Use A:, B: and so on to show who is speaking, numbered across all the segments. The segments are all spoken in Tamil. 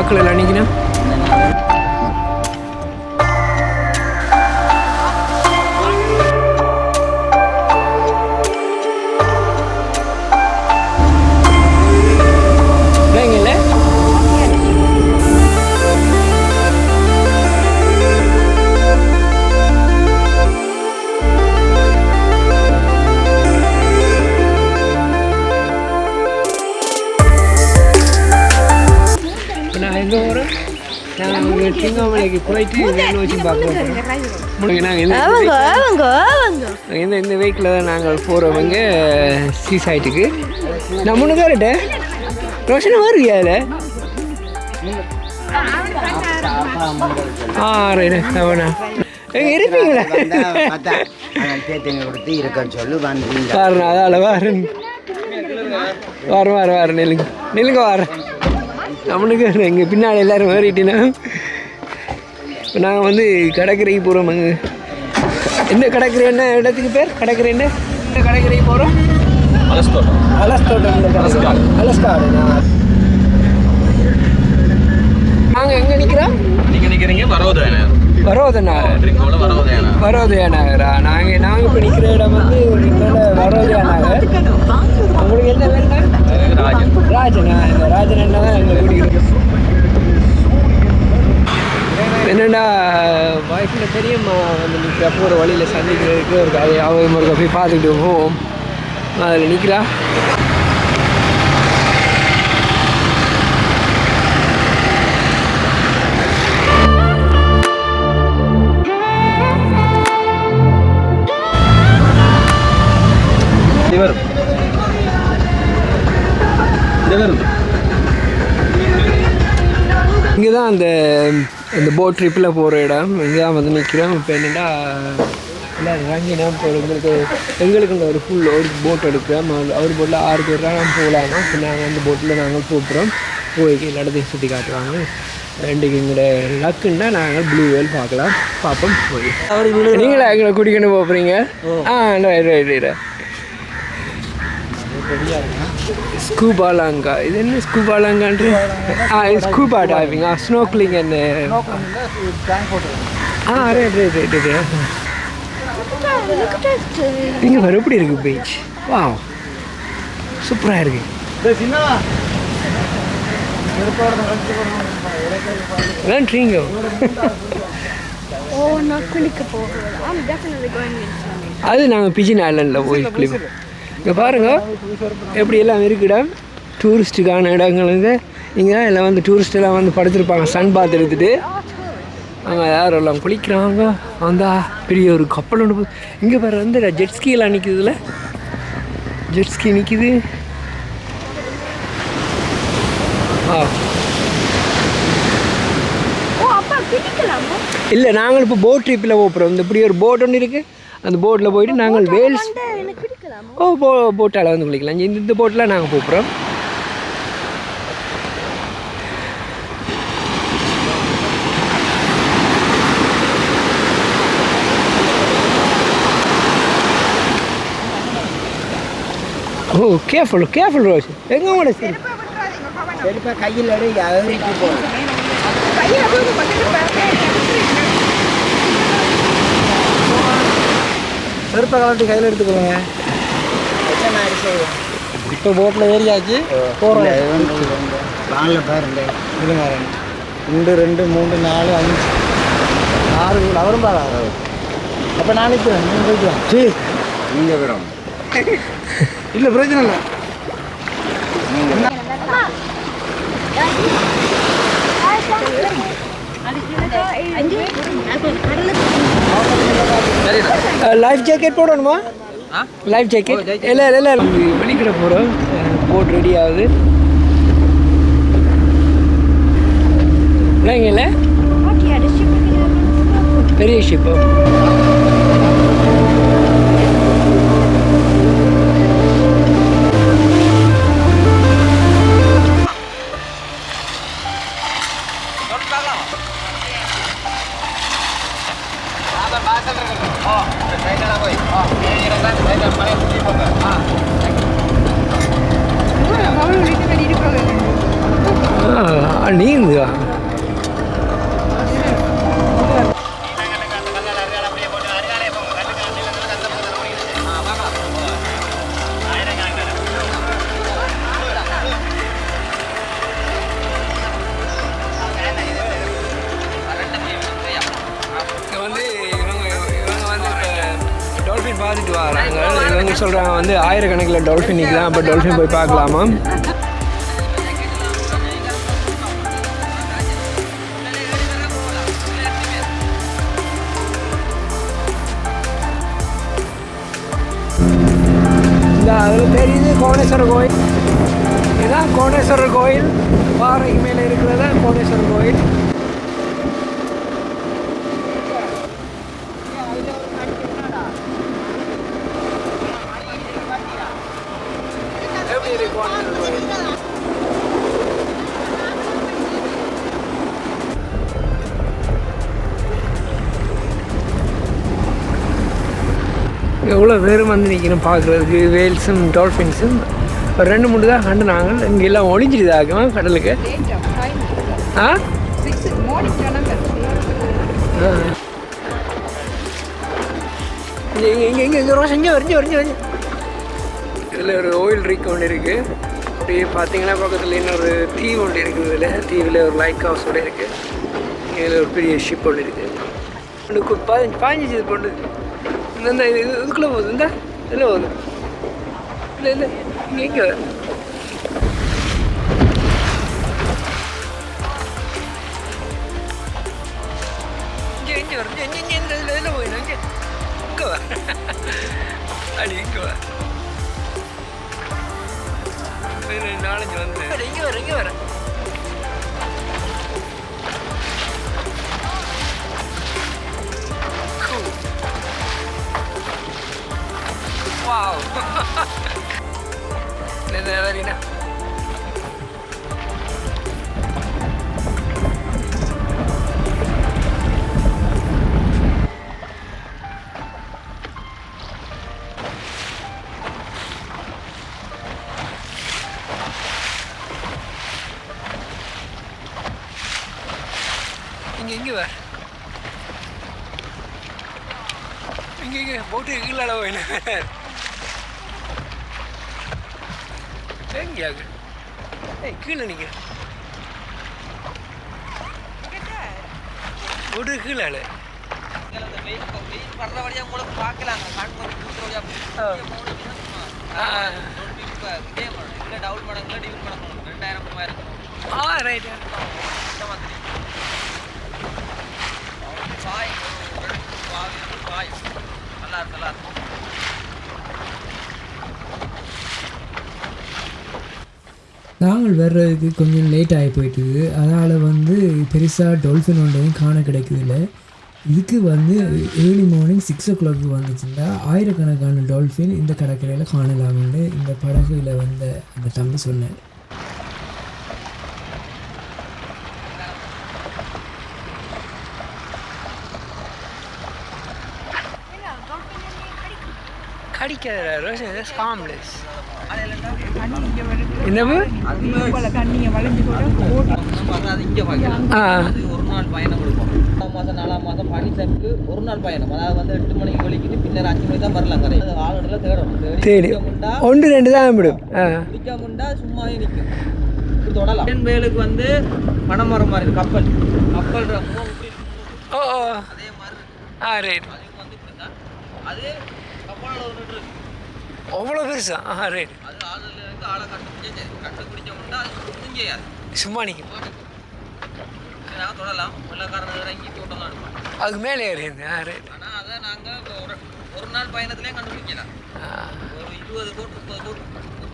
A: ஆக்கள் எல்லாம் சிங்காமலைக்கு போயிட்டு வேணும் வச்சு பார்க்க போகிறோம் முடிங்க நாங்கள் இந்த இந்த வெஹிக்கிளில் தான் நாங்கள் போகிறவங்க சீ சைட்டுக்கு நான் முன்னு கேட்டேன் ரோஷனை வருவியா அதில்? ஆ ரைட் அவனா இருப்பீங்களா
B: கொடுத்து இருக்கன்னு சொல்லி வந்தீங்க
A: வாரேன் அதால் வாரேன். வாரம் வாரம் வாரம் நெல்லுங்க. நெல்லுங்க நம்மளுக்கு எங்கள் பின்னால் எல்லோரும் மாறிட்டினா இப்போ நாங்கள் வந்து கடற்கரைக்கு போகிறோம் அங்கே. எந்த கடற்கரை என்ன இடத்துக்கு பேர்? கடற்கரை என்ன? எந்த கடற்கரைக்கு போகிறோம் அலஸ்தோட்டம் அலஸ்தோட்டம் அலஸ்காடு. நாங்கள் எங்கே நிற்கிறோம்
C: நீங்க நிக்கிறீங்க வரோதேன
A: வரோதனா வரோதயா நகரா நாங்கள் நாங்கள் இப்போ நிற்கிற இடம் வந்து வரோதயா நகர் உங்களுக்கு என்ன வேணும்
C: ராஜன்.
A: ராஜனா இந்த ராஜன் அண்ணா தான் எங்களை என்னடா வாய்ப்பில் பெரியம்மா வந்து நிற்கிறா போகிற வழியில் சந்திக்கிறதுக்கு ஒரு கதை அவங்க ஒரு போய் பார்த்துக்கிட்டு போவோம். அதில் நிற்கிறா
C: இவர். இவர்.
A: இங்கே தான் அந்த இந்த போட் ட்ரிப்பில் போகிற இடம். இங்கே தான் வந்து நிற்கிறோம் இப்போ என்னடா எல்லாம் இறங்கினா இப்போ எங்களுக்கு எங்களுக்கு இந்த ஒரு ஃபுல் ஒரு போட் எடுக்கிறோம். அவர் போட்டில் ஆறு பேர் தான் போகலாமா? இப்போ நாங்கள் அந்த போட்டில் நாங்கள் போட்டுறோம். போய் எல்லாத்தையும் சுற்றி காட்டுவாங்க. ரெண்டுக்கு எங்களோட லக்குன்னா நாங்கள் ப்ளூ வேல் பார்க்கலாம். பார்ப்போம். போய். நீங்களா எங்களை குடிக்கணும் போகிறீங்க ஆ ரைட் ரைட் ரைட் ஸ்கூபா லாங்கா இது என்ன ஸ்கூபா லாங்கான்ற ஆ இது ஸ்கூபா டைவிங் ஆ ஸ்னோக்லிங் என்ன ஆ ரைட் ரைட் ரைட்
D: that.
A: இங்கே வர எப்படி இருக்கு பீச் வா சூப்பராக இருக்கு. நன்றிங்க
D: Oh.
A: அது நாங்கள் பிஜின் ஐலண்டில் போய் கிளிப் இங்கே பாருங்க. எப்படி எல்லாம் இருக்குடா? டூரிஸ்ட்டுக்கான இடங்கள் வந்து இங்கே எல்லாம் வந்து டூரிஸ்ட் எல்லாம் வந்து படுத்திருப்பாங்க சன் பாத் எடுத்துட்டு. அங்கே யாரும் எல்லாம் குளிக்கிறாங்க? வந்தா பெரிய ஒரு கப்பல் ஒன்று இங்கே பாரு வந்து ஜெட் ஸ்கீலாம் நிற்குதுல ஜெட் ஸ்கீ நிற்குது ஆ. இல்லை நாங்கள் இப்போ போட் ட்ரிப்பில் போகிறோம் இந்த இப்படி ஒரு போட் ஒன்று இருக்குது அந்த போட்டில் போயிட்டு நாங்கள் வேல்ஸ் ஓ போ போட்டால் வந்து குளிக்கலாம். இந்த இந்த போட்டில் நாங்கள் போகிறோம் ஓ கேர்ஃபுல் கேர்ஃபுல் ரோஸ் எங்கே கூட சரி
B: செருப்பா கையில் எடு
E: செருப்பை கலட்டி கையில் எடுத்துக்கோங்க இப்போ போட்டில் ஏறியாச்சு. போகிறோம்
B: வாங்கல பாருங்க.
E: இருங்க ரெண்டு ரெண்டு மூணு நாலு அஞ்சு. ஆறு அவரும் பாரா அப்போ நான் நிற்கிறேன் நீங்கள் போய்க்கலாம். சரி
B: நீங்க விடும்
E: இல்லை பிரச்சனை இல்லை.
A: லைஃப் ஜாக்கெட் போடணுமா? லைஃப் ஜாக்கெட் இல்லை இல்லை வெளிக்கிட போகிறோம் போட் ரெடி ஆகுது.
D: ஷிப்
A: பெரிய ஷிப்பு இப்போ பார்த்துட்டு வராங்க. இவங்க சொல்கிறாங்க வந்து ஆயிரக்கணக்கில் டால்ஃபின் நிற்கலாம் அப்போ டால்ஃபின் போய் பார்க்கலாமா? அதில் தெரியுது. கோணேஸ்வரர் கோயில். இதுதான் கோணேஸ்வரர் கோயில். பாறைக்கு மேலே இருக்கிறது தான் கோணேஸ்வரர் கோயில். எவ்வளோ பேரும் வந்து நிற்கணும் பார்க்குறதுக்கு? வேல்ஸும் டால்ஃபின்ஸும். ஒரு ரெண்டு மூணு தான் கண்டுனாங்க. இங்கே எல்லாம் ஒளிஞ்சிடுதாக்குமா கடலுக்கு? ஆ? இங்கே இங்கே இங்கே இங்கே இங்கே இங்கே வரைஞ்சி வரைஞ்சி வரைஞ்சி இதில் ஒரு ஓயில் ரிக் ஒன்று இருக்குது அப்படியே பார்த்தீங்கன்னா பக்கத்தில் இன்னொரு தீவு ஒன்று இருக்குது இதில். தீவில் ஒரு லைட் ஒன்று இருக்குது இதில் ஒரு பெரிய ஷிப் ஒன்று இருக்குது ஒன்று கு- இது போட்டு இந்த இந்த இது இது- இதுக்குள்ளே போகுது இந்த இதில் போகுது இல்லை இல்லை இங்கே இங்கே இங்கே இங்கே வரும் இங்கே இங்கே இந்த இதில் இதில் போயிடும் இங்கே இங்கே வா அடி இங்கே வா இது நாலஞ்சு வந்து இங்கே வர இங்கே வர Wow! Nadaladali na.
C: வர்ற வழியா உங்களுக்கு கண் கொஞ்சம் கூட்டுற வழியா
A: ஆ.
C: இல்லை டவுல் மடங்கு ரெண்டாயிரம் மூவாயிரம்
A: ஆ ரைட்டு
C: பாய். பாய் பாய். நல்லா இருக்கு நல்லா இருக்கும்
F: நாங்கள் வர்றதுக்கு கொஞ்சம் லேட் ஆகி போயிட்டுது. அதனால் வந்து பெருசாக டால்ஃபின் ஒன்றையும் காண கிடைக்குதில்ல. இதுக்கு வந்து early morning six o'clock வந்துச்சுன்னா ஆயிரக்கணக்கான டால்ஃபின் இந்த கடற்கரையில் காணலாம்னு இந்த படகுல வந்த அந்த தம்பி சொன்னேன்
A: கடிக்காத ஹார்ம்லெஸ் என்னவு ஆ.
C: நாள் பயணம் இருக்கும் நாலாம் மாதம் நாலாம் மாதம் பனி சருக்கு ஒரு நாள் பயணம். அதாவது வந்து எட்டு மணிக்கு வெளிக்கிட்டு பின்னர் அஞ்சு மணி தான் வரலாம் கரை அது ஆளுநர்ல தேடணும்.
A: தேடி
C: முண்டா
A: ஒன்று ரெண்டு தான் விடும்.
C: பிடிக்க முண்டா சும்மாவே நிற்கும் இப்படி தொடலாம். வேலுக்கு வந்து பனைமரம் மாதிரி இருக்கு, கப்பல் கப்பல் அதே மாதிரி.
A: ஆ ரைட்.
C: அதுக்கு வந்து இப்படி தான் அது கப்பலில் இருக்கு.
A: அவ்வளோ பெருசா? ஆ ரைட்.
C: அது ஆளுநர்ல இருக்கு ஆளை கண்டுபிடிச்ச கண்டுபிடிச்ச முண்டா அது ஒன்றும் செய்யாது.
A: சும்மா நிற்கும்
C: நான் தொடலாம். வெள்ளக்காரன் இறங்கி தோட்டம் தான் எடுப்போம்
A: அதுக்கு மேலே ரைட்.
C: ஆனால் அதை நாங்கள் ஒரு ஒரு நாள் பயணத்திலே கண்டுபிடிக்கலாம் ஒரு இருபது கோட் முப்பது கோட்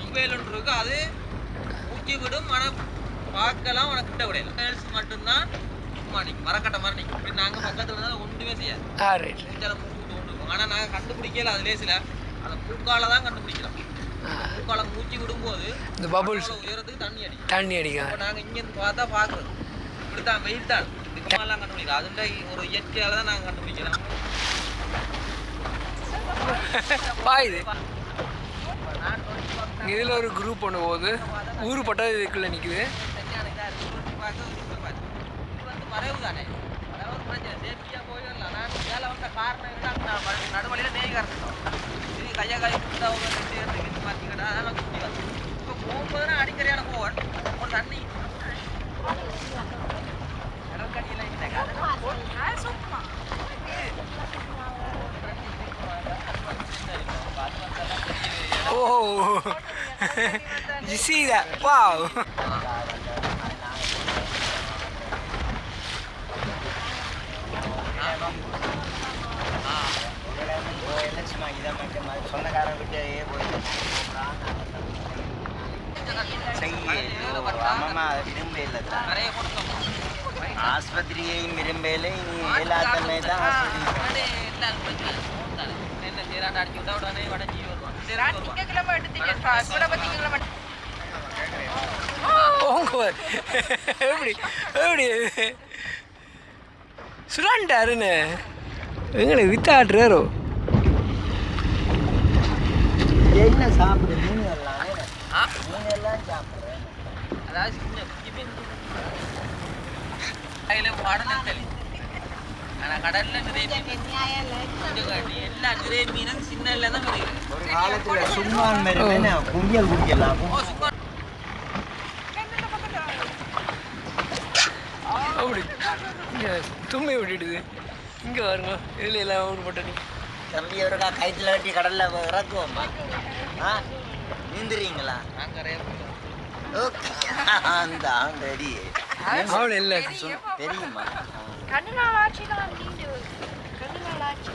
C: மொபைல் இருக்கு. அது ஊற்றி விடும். ஆனால் பார்க்கலாம். ஆனால் கிட்ட விடையில Reels மட்டும்தான் சும்மா நிற்கும் மரக்கட்டை மாதிரி நிற்கும் இப்படி நாங்கள் பக்கத்தில் இருந்தால் ஒன்றுமே செய்யாது. மூஞ்சால தோண்டு இருக்கும் ஆனால் நாங்கள் கண்டுபிடிக்கல. அதுலேயே சில அந்த பூக்கால தான் கண்டுபிடிக்கலாம் பூக்கால மூச்சு விடும்போது
A: இந்த பபுள்ஸ்
C: உயரத்துக்கு தண்ணி அடிக்கும்.
A: தண்ணி அடிக்கும்.
C: நாங்கள் இங்கேருந்து பார்த்தா பார்க்குறோம் இப்படி தான் வெயில் தான் இதுக்கெல்லாம் கண்டுபிடிக்கலாம். அதுல ஒரு இயற்கையால தான் நாங்கள் கண்டுபிடிக்கலாம்.
A: பாயுது இதில் ஒரு குரூப் ஒன்று போகுது. ஊரு பட்டது இதுக்குள்ளே நிற்குது
C: மறைவு தானே ஒரு பிரச்சனை சேஃப்டியா போயிடலாம் நான் மேலே வந்த காரணம் நடுவழியில நெய் கறந்துட்டோம் இது கையை காய் கொடுத்தா ஒரு ரெண்டு இடத்துக்கு குட்டி வந்து இப்போ போகும்போது அடிக்கடியான போவேன் ஒரு தண்ணி. அதெல்லாம்
A: Oh, you see that? Wow.
B: போயிட்டு அம்மா அதை விரும்ப இல்லை
C: நிறைய கொடுத்தோம் சரி. வருவான்.
A: போங்க எப்படி எப்படி? சுடாண்டாருன்னு எங்களை வித்தாடுறாரோ
B: என்ன சாப்பிடு? மீன் எல்லாம் மீன் எல்லாம் சாப்பிடுறேன்.
C: அதாவது கையில உடனே தள்ளி ஆனா கடல்ல நிறைய எல்லா நிறைய மீனும் சின்ன தான்
B: ஒரு காலத்துல குடிக்கலாம்
C: சும்மா
A: அப்படி இங்கே தும்மி விட்டுடுது இங்கே பாருங்க இதில் எல்லாம் ஊடுபட்ட நீ
B: தம்பி ஒருக்கா கைத்துல கட்டி கடல்ல இறக்குவோம்மா ஆ நீந்துறீங்களா ஓகே அந்த ரெடி
A: அவள் இல்லை.
B: தெரியுமா
D: கண்ணுநாள் ஆட்சி தான் நீண்டு கண்ணுநாள் ஆட்சி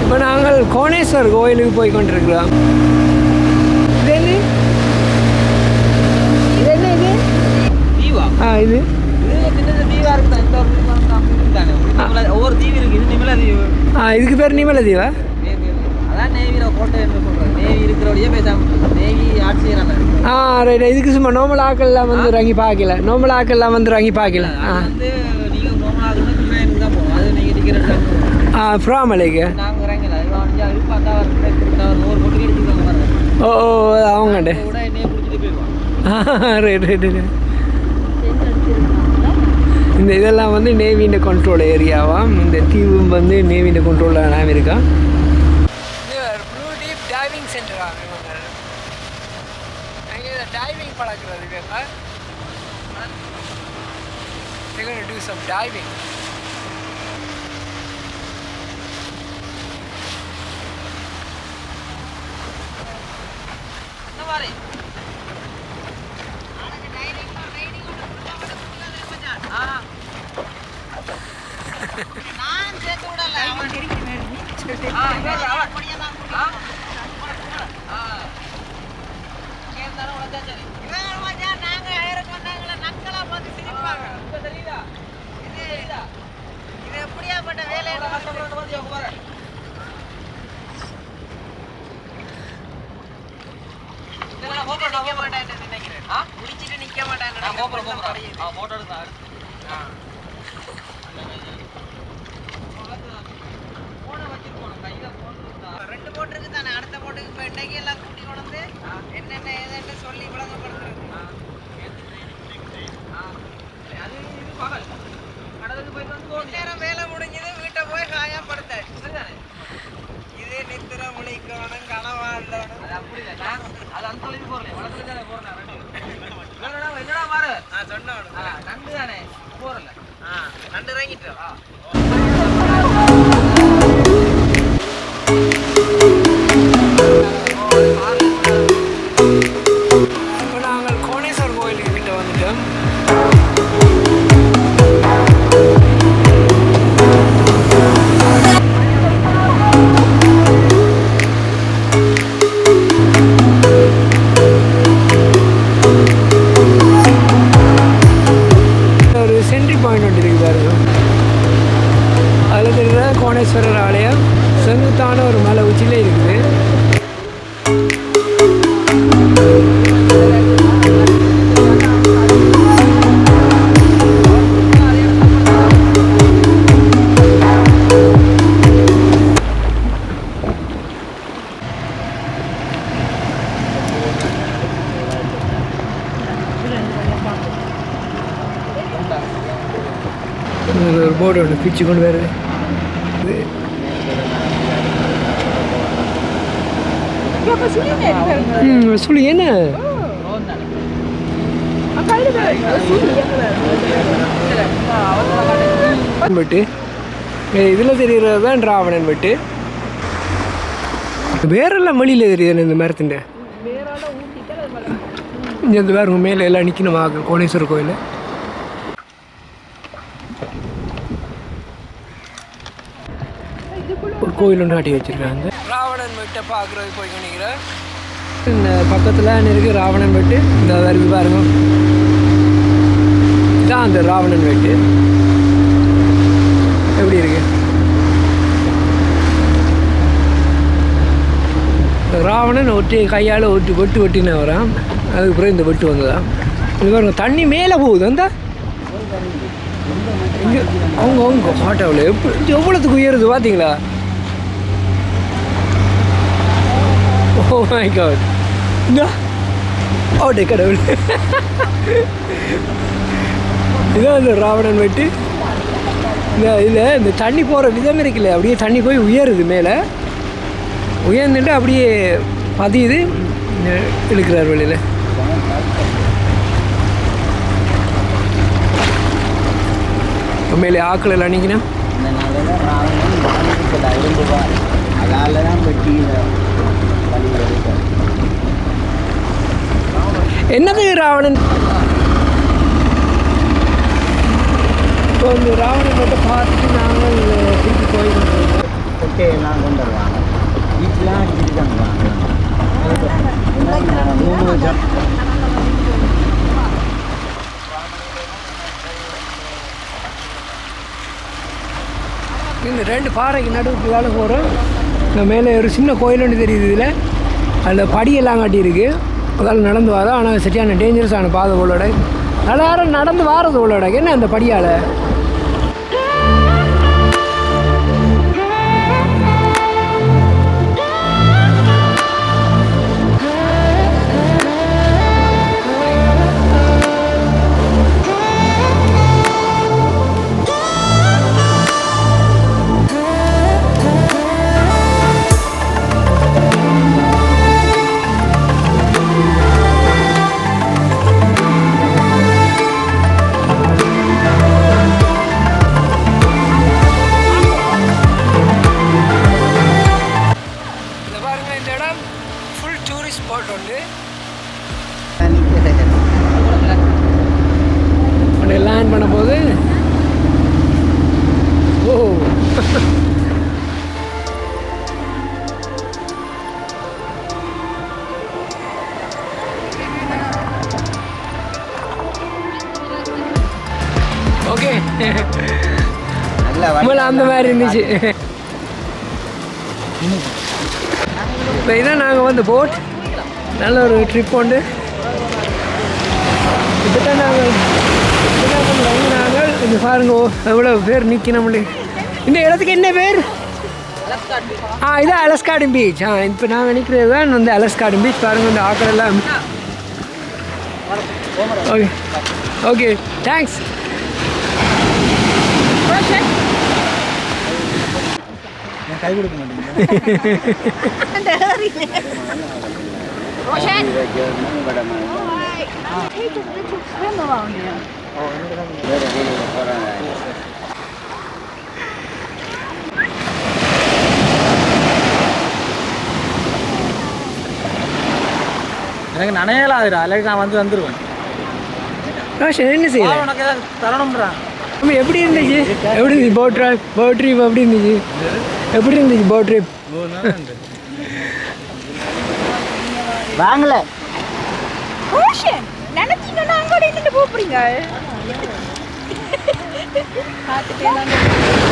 A: இப்போ நாங்கள் கோணேஸ்வர் கோயிலுக்கு போய் கொண்டிருக்கிறோம். இது என்ன? இது என்ன இது? ஆ இது
C: சின்னது தீவா இருக்குதா இந்த ஒரு தீவா இருக்கா அப்படி தானே நிமலா- ஒவ்வொரு தீவு இருக்கு இது நிமலா தீவு
A: ஆ இதுக்கு பேர் நிமல தீவா ஆ ரைட் இதுக்கு சும்மா நோமல் ஆக்கள்லாம் வந்து இறங்கி பார்க்கல நோமல் ஆக்கள்லாம் வந்து இறங்கி பார்க்கல ஆ ஆ ஃப்ராமலைக்கு ஓ ஓ அவங்கண்டு
C: போயிடுவான்.
A: ரைட் ரைட் இந்த இதெல்லாம் வந்து நேவியின் கண்ட்ரோல் ஏரியாவாம் இந்த தீவும் வந்து நேவியின் கண்ட்ரோலில் நான் இருக்கா? ப்ளூ டீப் டைவிங் சென்டராக இவங்க? அங்கே டைவிங் பழக்கிறது இவங்க. They're going to do some diving
C: மாதிரி ஆ ஆ இவன் அவன். ஆ? ஆ. இங்கே இருந்தாலும் உனக்கு சரி. இப்ப தெரியுதா? தெரியுதா? எவ்வளவு கஷ்டப்பட்டு வந்து இங்க பாரு. இல்ல, நான் photo நான் photo ஆ? நான் போறேன், போறேன். ஆ, photo எடுக்கலாம், எடுத்து. ஆ. phone அ வச்சிட்டு போகணும். கையில phone இருந்தா.
G: ரெண்டு போட்டு இருக்கு தானே அடுத்த போட்டுக்கு இப்போ இன்னைக்கு எல்லாம் கூட்டி கொண்டு என்னென்ன ஏதுன்னு சொல்லி விளங்கப்படுத்துறது
C: ஆ. ஆ. அது இது பகல். கடலுக்கு போயிட்டு வந்து தோண்டி.
G: நேரம் வேலை முடிஞ்சது வீட்டை போய் காயா படுத்தாச்சு
C: சரிதானே?
G: இதே நித்திர முழிக்கணும் கனவாடணும்
C: அது அப்படி இல்லை. நான் அது அந்த தொழிலுக்கு போறேன். வளத்துல தானே போறேன். என்னடா, என்னடா பாரு.
G: நான் சொன்னவனு
C: ஆ, நண்டு தானே போறல
G: நண்டு இறங்கிட்டோம்
A: ராமேஸ்வரர் ஆலயம் செங்குத்தான ஒரு மலை உச்சியில் இருக்குது. ஒரு போர்டு ஒன்று பிச்சு கொண்டு வருது. சொல்லி என்ன? வெட்டு இதில் தெரிகிறது தான் ராவணன் வெட்டு வேறெல்லாம் வெளியில் தெரியுது இந்த மரத்தின் இங்கே இந்த வேறு மேலே எல்லாம் நிற்கணுமா ஆக கோணேஸ்வரர் கோயில் ஒரு கோயில் ஒன்று ஆட்டி வச்சுருக்காங்க. ராவணன் வெட்டை பார்க்குறது போய் நினைக்கிறேன். Uh, பக்கத்தில் இருக்கு ராவணன் வெட்டு. இந்த வருது பாருங்க. இதான் அந்த ராவணன் வெட்டு. எப்படி இருக்கு? ராவணன் ஒட்டி கையால் ஒட்டி வெட்டு வெட்டின வரான் அதுக்கப்புறம் இந்த வெட்டு வந்ததான் இது பாருங்க தண்ணி மேலே போகுது. அந்த இங்கே அவங்க அவங்க மாட்டாவில் எப்படி எவ்வளோத்துக்கு உயருது பார்த்தீங்களா oh oh my God Oh, இந்த கடவுள். இதான் அந்த ராவணன் வெட்டு. இந்த இதில் இந்த தண்ணி போகிற விதம் இருக்குல்ல அப்படியே தண்ணி போய் உயருது மேலே. உயர்ந்துட்டு அப்படியே பதியுது இழுக்கிறார் வெளியில். மேலே ஆக்கள் எல்லாம் அன்றைக்கினா
B: அதனால அதால தான் வெட்டி
A: என்னது ராவணன்? இப்போ இந்த ராவணன் மட்டும் பார்த்துட்டு நாங்கள் திருப்பி
B: எல்லாம் கொண்டு வருவாங்க வீட்டிலாம் அடிச்சுட்டு தான் வருவாங்க மூணு வருஷம்
A: இந்த ரெண்டு பாறைக்கு நடுவுக்கு வேலை போகிறோம் இந்த மேலே ஒரு சின்ன கோயில் ஒன்று தெரியுது இதில். அதில் படியெல்லாம் கட்டியிருக்கு. அதால் நடந்து வரோம் ஆனால் சரியான டேஞ்சரஸான பாதை உள்ளோட. நல்லா யாரும் நடந்து வாரது உள்ளோட. என்ன அந்த படியால்? அந்த மாதிரி இருந்துச்சு. இப்போ இதான் நாங்கள் வந்து போட் நல்ல ஒரு ட்ரிப் உண்டு. இப்போ தான் நாங்கள் இப்பதான் பாருங்கள் பாருங்க எவ்வளோ பேர் நிற்கணும் இந்த இடத்துக்கு என்ன பேர்? ஆ இது அலஸ்காடும் பீச் ஆ இப்போ நாங்கள் நிற்கிறது தான் வந்து அலஸ்காடும் பீச் பாருங்கள் இந்த ஆக்கள் எல்லாம். ஓகே ஓகே தேங்க்ஸ்
B: வேறு கோயிலுக்கு போகிறாங்க
E: எனக்கு நனையலாதுடா அல்லது நான் வந்து வந்துடுவேன்
A: ரோஷன் என்ன செய்யலாம்
E: உனக்கு ஏதாவது தரணும்ன்றா
A: அம்மா, எப்படி இருந்துச்சு? எப்படி இருந்துச்சு? போட் ட்ரிப் போட் ட்ரிப் எப்படி இருந்துச்சு? எப்படி இருந்துச்சு போட் ட்ரிப்
B: வாங்கல!
D: நினைச்சீங்கன்னா அங்கே போறீங்க.